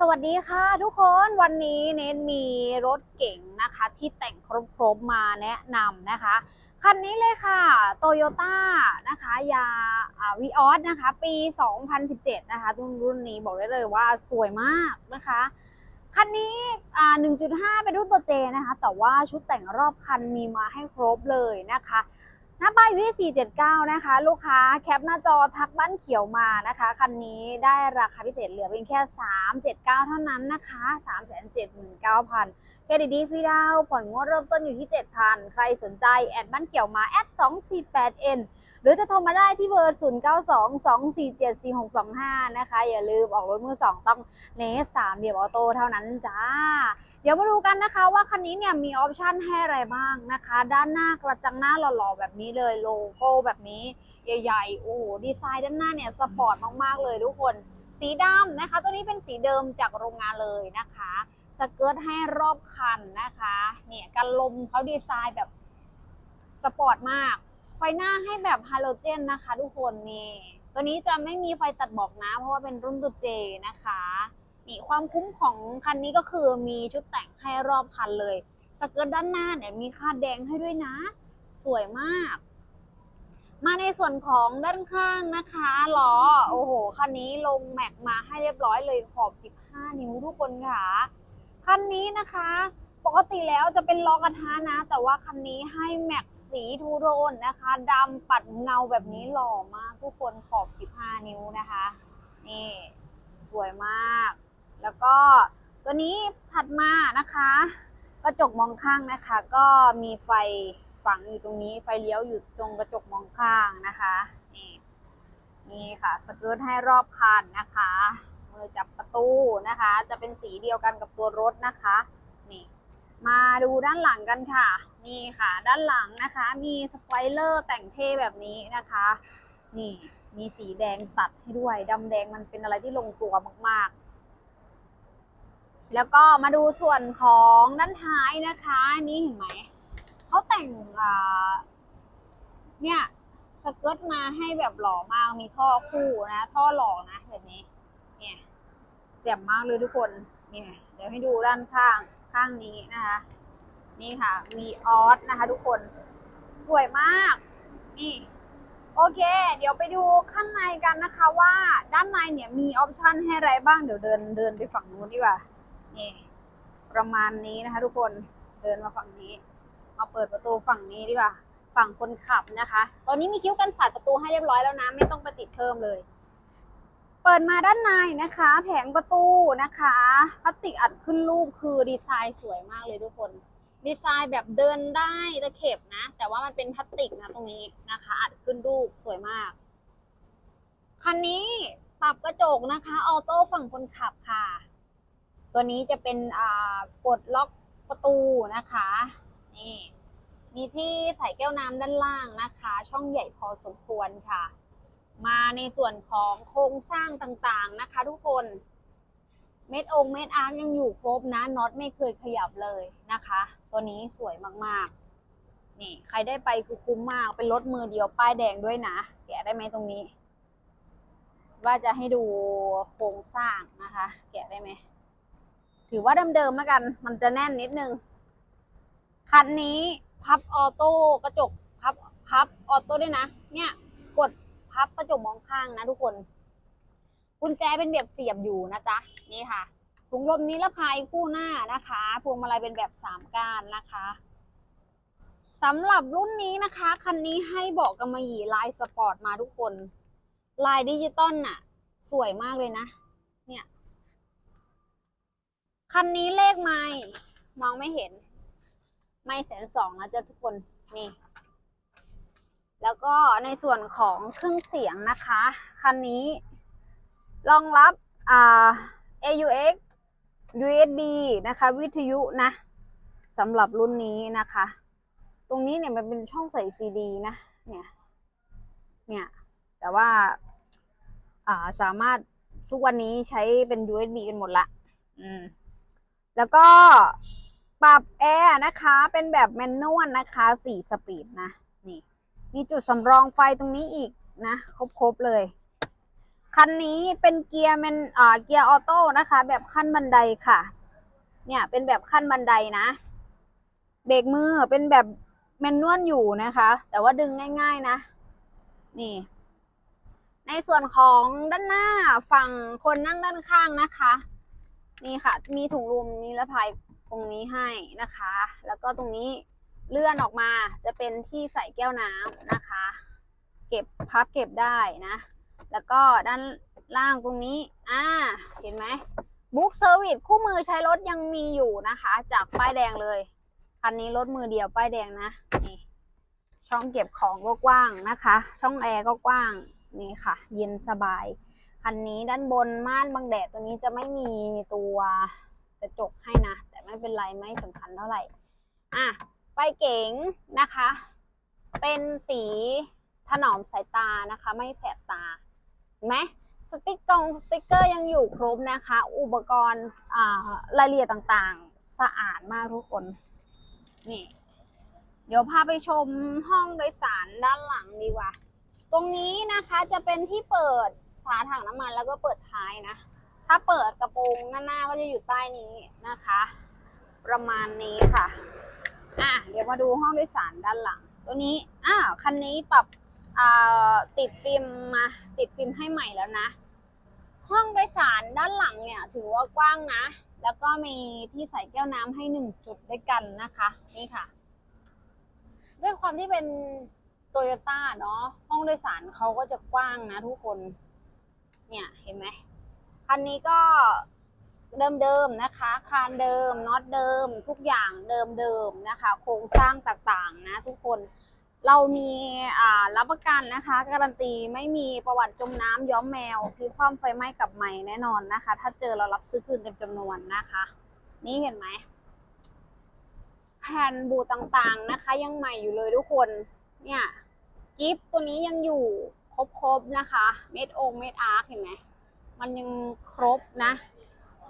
สวัสดีค่ะทุกคนวันนี้เนทมีรถเก๋งนะคะที่แต่งครบๆมาแนะนำนะคะ คันนี้เลยค่ะโตโยต้านะคะยาวีออสนะคะ ปี 2017 นะคะรุ่นรุ่นนี้บอกได้เลยว่าสวยมากนะคะคันนี้อ่า1.5 เป็นรุ่นตัวเจนะคะ แต่ว่าชุดแต่งรอบคันมีมาให้ครบเลยนะคะ หน้าป้ายอยู่ที่ 479 นะคะ ลูกค้าแคปหน้าจอทักบ้านเขียวมานะคะ คันนี้ได้ราคาพิเศษเหลือเพียงแค่ 379 เท่านั้นนะคะ 379,000 เครดิตดีฟรีดาวผ่อนงวดเริ่มต้นอยู่ที่ 7,000 ใครสนใจ แอดบ้านเขียวมา แอด 248N หรือจะโทรมาได้ที่เบอร์ 0922474625 นะคะ อย่าลืมออกรถมือ 2 ต้องเนส3เดียบออโต้เท่านั้นจ้า เดี๋ยวมาดูกันนะคะว่าคันนี้เนี่ยมีออปชันให้อะไรบ้างนะคะ ด้านหน้ากระจังหน้าหล่อๆแบบนี้เลยโลโก้แบบนี้ใหญ่ๆ โอ้โหดีไซน์ด้านหน้าเนี่ยสปอร์ตมากๆเลยทุกคน สีดำนะคะ ตัวนี้เป็นสีเดิมจากโรงงานเลยนะคะสเกิร์ตให้รอบคันนะคะ เนี่ยกันลมเขาดีไซน์แบบสปอร์ตมาก ไฟหน้าให้แบบฮาโลเจนนะคะ ทุกคนนี่ตัวนี้จะไม่มีไฟตัดบอกนะ เพราะว่าเป็นรุ่นตัวเจนะคะ นี่ความคุ้มของคันนี้ก็คือมีชุดแต่งให้รอบคันเลย สเกิร์ตด้านหน้าเนี่ยมีคาดแดงให้ด้วยนะ สวยมาก มาในส่วนของด้านข้างนะคะล้อโอ้โหคันนี้ลงแม็กมาให้เรียบร้อยเลยขอบ 15 นิ้วทุกคนค่ะคันนี้นะคะ ปกติแล้วจะเป็นล้อกระทะนะ แต่ว่าคันนี้ให้แม็กสีทูโทนนะคะดำปัดเงาแบบนี้หล่อมากทุกคนขอบ 15 นิ้วนะคะ นี่ สวยมาก แล้วก็ตัวนี้ถัดมานะคะ กระจกมองข้างนะคะ ก็มีไฟฝังอยู่ตรงนี้ ไฟเลี้ยวอยู่ตรงกระจกมองข้างนะคะนี่นี่ค่ะสเกิร์ตให้รอบคันนะคะมือจับประตูนะคะ จะเป็นสีเดียวกันกับตัวรถนะคะนี่มาดูด้านหลังกันค่ะ นี่ค่ะ ด้านหลังนะคะ มีสปอยเลอร์แต่งเท่แบบนี้นะคะ นี่ มีสีแดงตัดให้ด้วยดำแดงมันเป็นอะไรที่ลงตัวมากๆ แล้วก็มาดูส่วนของด้านท้ายนะคะนี่เห็นไหมเขาแต่งเนี่ยสเกิร์ตมาให้แบบหล่อมากมีท่อคู่นะ ท่อหล่อนะแบบนี้ เนี่ยแจ่มมากเลยทุกคนเนี่ยเดี๋ยวให้ดูด้านข้างข้างนี้นะคะ นี่ค่ะมีออสนะคะ ทุกคนสวยมากนี่โอเค เดี๋ยวไปดูข้างในกันนะคะว่าด้านในเนี่ยมีออปชันให้อะไรบ้างเดี๋ยวเดินเดินไปฝั่งนู้นดีกว่า นี่ประมาณนี้นะคะ ทุกคนเดินมาฝั่งนี้ มาเปิดประตูฝั่งนี้ดีกว่า ฝั่งคนขับนะคะ ตอนนี้มีคิ้วกันสาดประตูให้เรียบร้อยแล้วนะ ไม่ต้องไปติดเพิ่มเลย เปิดมาด้านในนะคะ แผงประตูนะคะพลาสติกอัดขึ้นรูปคือดีไซน์สวยมากเลยทุกคนดีไซน์แบบเดินได้ตะเข็บนะ แต่ว่ามันเป็นพลาสติกนะตรงนี้นะคะ อัดขึ้นรูปสวยมากคันนี้ปรับกระจกนะคะออโต้ฝั่งคนขับค่ะ ตัวนี้จะเป็นกดล็อกประตูนะคะ นี่มีที่ใส่แก้วน้ำด้านล่างนะคะ ช่องใหญ่พอสมควรค่ะ มาในส่วนของโครงสร้างต่างๆนะคะ ทุกคนเม็ดองเม็ดอาร์คยังอยู่ครบนะน็อตไม่เคยขยับเลยนะคะ ตัวนี้สวยมากๆ นี่ใครได้ไปคือคุ้มมากเป็นรถมือเดียวป้ายแดงด้วยนะ แกะได้ไหมตรงนี้ ว่าจะให้ดูโครงสร้างนะคะ แกะได้ไหม ถือว่าเดิมๆแล้วกัน มันจะแน่นนิดนึง คันนี้พับออโต้กระจกพับพับออโต้ด้วยนะ เนี่ย กดพับกระจกมองข้างนะทุกคน กุญแจเป็นแบบเสียบอยู่นะจ๊ะ นี่ค่ะถุงลมนิรภัยคู่หน้านะคะพวงมาลัยเป็นแบบสามก้านนะคะสำหรับรุ่นนี้นะคะ คันนี้ให้เบาะกำมะหยี่ลายสปอร์ตมาทุกคน ลายดิจิตอลน่ะ สวยมากเลยนะ เนี่ย คันนี้เลขไม่มองไม่เห็น ไม่แสนสองนะจ๊ะทุกคนนี่ แล้วก็ในส่วนของเครื่องเสียงนะคะ คันนี้รองรับอ่า AUX USB นะคะ วิทยุนะสำหรับรุ่นนี้นะคะ ตรงนี้เนี่ยมันเป็นช่องใส่ซีดีนะเนี่ยเนี่ยแต่ว่าอ่าสามารถทุกวันนี้ใช้เป็น USB กันหมดละ อืม แล้วก็ปรับแอร์นะคะเป็นแบบแมนนวลนะคะสี่สปีดนะนี่มีจุดสำรองไฟตรงนี้อีกนะครบๆเลย คันนี้เป็นเกียร์แมนอ่าเกียร์ออโต้นะคะ แบบขั้นบันไดค่ะ เนี่ยเป็นแบบขั้นบันไดนะเบรกมือเป็นแบบแมนนวลอยู่นะคะ แต่ว่าดึงง่าย ๆนะ นี่ ในส่วนของด้านหน้าฝั่งคนนั่งด้านข้างนะคะ นี่ค่ะ มีถุงลมนิรภัยตรงนี้ให้นะคะ แล้วก็ตรงนี้เลื่อนออกมาจะเป็นที่ใส่แก้วน้ำนะคะ เก็บพับเก็บได้นะ แล้วก็ด้านล่างตรงนี้ อ่า เห็นไหมบุ๊กเซอร์วิสคู่มือใช้รถยังมีอยู่นะคะ จากป้ายแดงเลยคันนี้รถมือเดียวป้ายแดงนะ นี่ ช่องเก็บของก็กว้างนะคะ ช่องแอร์ก็กว้าง นี่ค่ะ เย็นสบาย คันนี้ด้านบนม่านบังแดดตัวนี้จะไม่มีตัวกระจกให้นะ แต่ไม่เป็นไรไม่สำคัญเท่าไหร่ อะไฟเก๋งนะคะ เป็นสีถนอมสายตานะคะ ไม่แสบตาเห็นไหมสติ๊กกงสติ๊กเกอร์ยังอยู่ครบนะคะ อุปกรณ์อ่ารายละเอียดต่างๆ สะอาดมากทุกคน นี่ เดี๋ยวพาไปชมห้องโดยสารด้านหลังดีกว่า ตรงนี้นะคะจะเป็นที่เปิด ฝาถังน้ำมันแล้วก็เปิดท้ายนะ ถ้าเปิดกระโปรงหน้าๆก็จะอยู่ใต้นี้นะคะ ประมาณนี้ค่ะ อะ เดี๋ยวมาดูห้องโดยสารด้านหลัง ตัวนี้ อ้าว คันนี้ปรับอ่าติดฟิล์มมาติดฟิล์มให้ใหม่แล้วนะ ห้องโดยสารด้านหลังเนี่ย ถือว่ากว้างนะ แล้วก็มีที่ใส่แก้วน้ำให้หนึ่งจุดด้วยกันนะคะ นี่ค่ะ ด้วยความที่เป็นโตโยต้าเนาะห้องโดยสารเขาก็จะกว้างนะทุกคน เนี่ยเห็นไหมคันนี้ก็เดิมๆนะคะ คานเดิมน็อตเดิม ทุกอย่างเดิมๆนะคะ โครงสร้างต่างๆนะทุกคนเรามีรับประกันนะคะ การันตีไม่มีประวัติจมน้ำย้อมแมวพิคว่ำไฟไหม้กับใหม่แน่นอนนะคะ ถ้าเจอเรารับซื้อคืนเต็มจำนวนนะคะ นี่เห็นไหมแผ่นบูต่างๆนะคะ ยังใหม่อยู่เลยทุกคน เนี่ยกิฟตัวนี้ยังอยู่ ครบๆนะคะ เม็ดองเม็ดอาร์คเห็นไหมมันยังครบนะ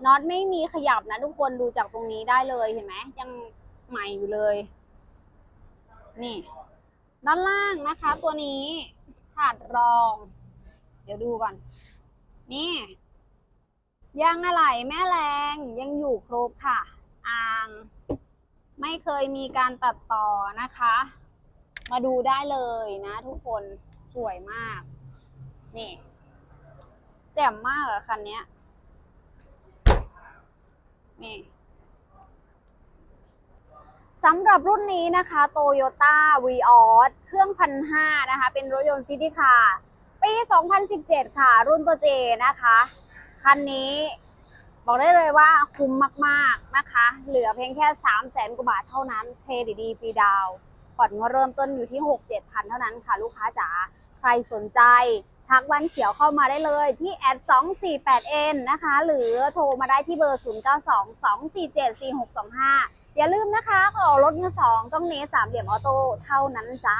น็อตไม่มีขยับนะทุกคนดูจากตรงนี้ได้เลยเห็นไหมยังใหม่อยู่เลย นี่ด้านล่างนะคะ ตัวนี้ถาดรอง เดี๋ยวดูก่อน นี่ยางอะไหล่แม่แรงยังอยู่ครบค่ะ อ่าง ไม่เคยมีการตัดต่อนะคะ มาดูได้เลยนะทุกคน สวยมาก นี่แจ่มมากอะคันนี้นี่สำหรับรุ่นนี้นะคะ Toyota v ีออเครื่องพันห้านะคะ เป็นรถยนต์ซิตี้คาร์ปี 2017 ค่ะ รุ่นตัวเจนะคะ คันนี้บอกได้เลยว่าคุ้มมาก ๆ นะคะ เหลือเพียงแค่ 3 0 0แสนกว่าบาทเท่านั้น เครดิตดีฟรีดาวน์ ผ่อนงวดเริ่มต้นอยู่ที่ 6 7พันเท่านั้นค่ะลูกค้าจ๋าใครสนใจทักวันเขียวเข้ามาได้เลยที่แอด 248n นะคะ หรือโทรมาได้ที่เบอร์ 0922474625 อย่าลืมนะคะขอรถมือสองต้องเนสสามเหลี่ยมออโต้เท่านั้นจ้า